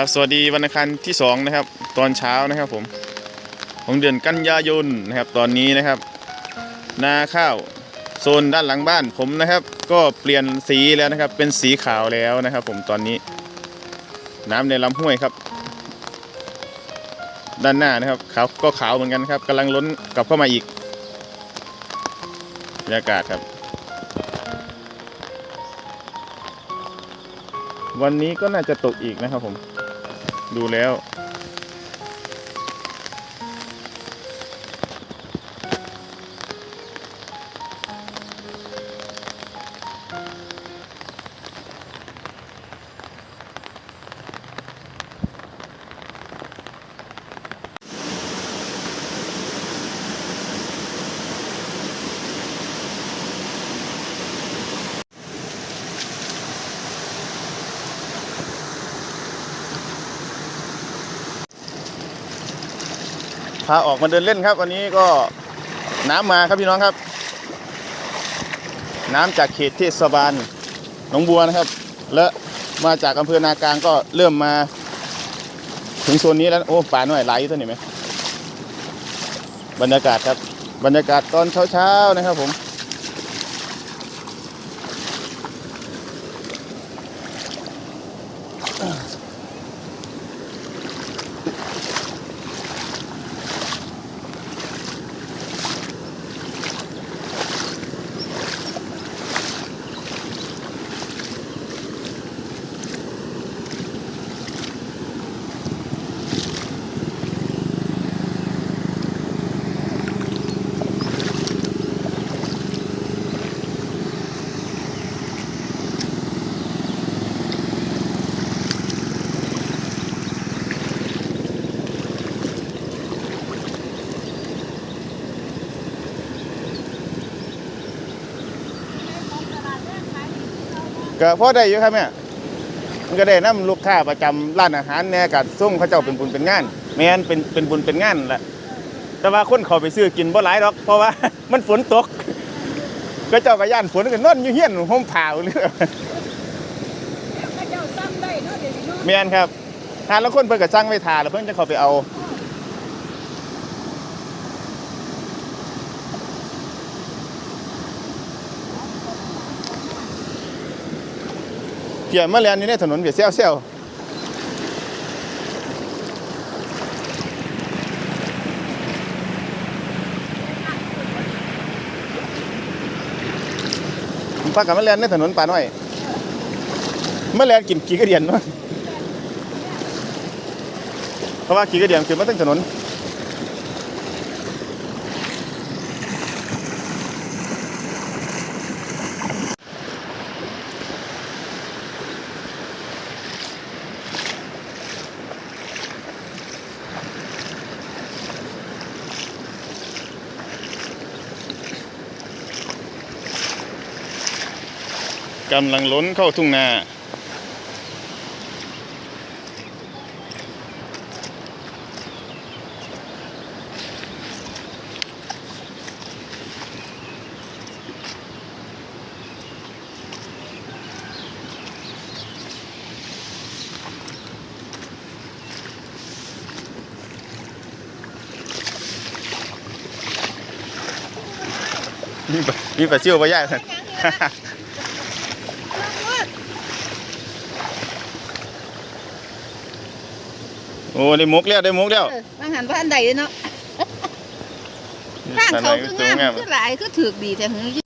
ครับสวัสดีวันอังคารที่สองนะครับตอนเช้านะครับผมของเดือนกันยายนนะครับตอนนี้นะครับ นาข้าวโซนด้านหลังบ้านผมนะครับ ก็เปลี่ยนสีแล้วนะครับ เป็นสีขาวแล้วนะครับ ผมตอนนี้ น้ำในลำห้วยครับ ด้านหน้านะครับขาวก็ขาวเหมือนกันครับกำลังล้นกลับเข้ามาอีกบรรยากาศครับ วันนี้ก็น่าจะตกอีกนะครับผม ดูแล้ว พาออกมาเดินเล่นครับวันนี้ก็น้ำมาครับพี่น้องครับ น้ำจากเขตเทศบาลหนองบัวนะครับ และมาจากอำเภอนากลางก็เริ่มมา ถึงโซนนี้แล้วโอ้ป่าหน่อยไหลตัวนี้ไหมบรรยากาศครับ บรรยากาศตอนเช้าๆนะครับผม ก็พอได้อยู่ครับแม่มันก็ได้นํลูกค้าประจำร้านอาหารแหน่กัดส่งเขาเจ้าเป็นบุญเป็นงานแม่นเป็นเป็นบุญเป็นงานแหละแต่ว่าคนเขาไปซื้อกินบ่หลายดอกเพราะว่ามันฝนตก ก็เจ้าก็ย่านฝนก็นอนอยู่เฮียนห่มผ้าอยู่เรื่อยพระเจ้าซ้ำได้เนาะเดี๋ยวนี้เนาะแม่นครับทานแล้วคนเพิ่นก็สั่งไว้ทาแล้วเพิ่นจะเข้าไปเอา เกี่ยมาแลนอยู่ในถนนเบียดเซลเซลผมพากันมาแลนในถนนป่าน้อยมาแลนกินกี่กระเดียนเนาะเพราะว่ากี่กระเดียนคือมาตั้งถนน กำลังล้นเข้าทุ่งนามีปลามีปลาเชี่ยวปลาย่างกัน โอ้ได้มุกแล้วได้มุกแล้วเออบางหันบ้านใดเนาะข้างเขาคืองามคือหลายคือถือกดีแต่หือ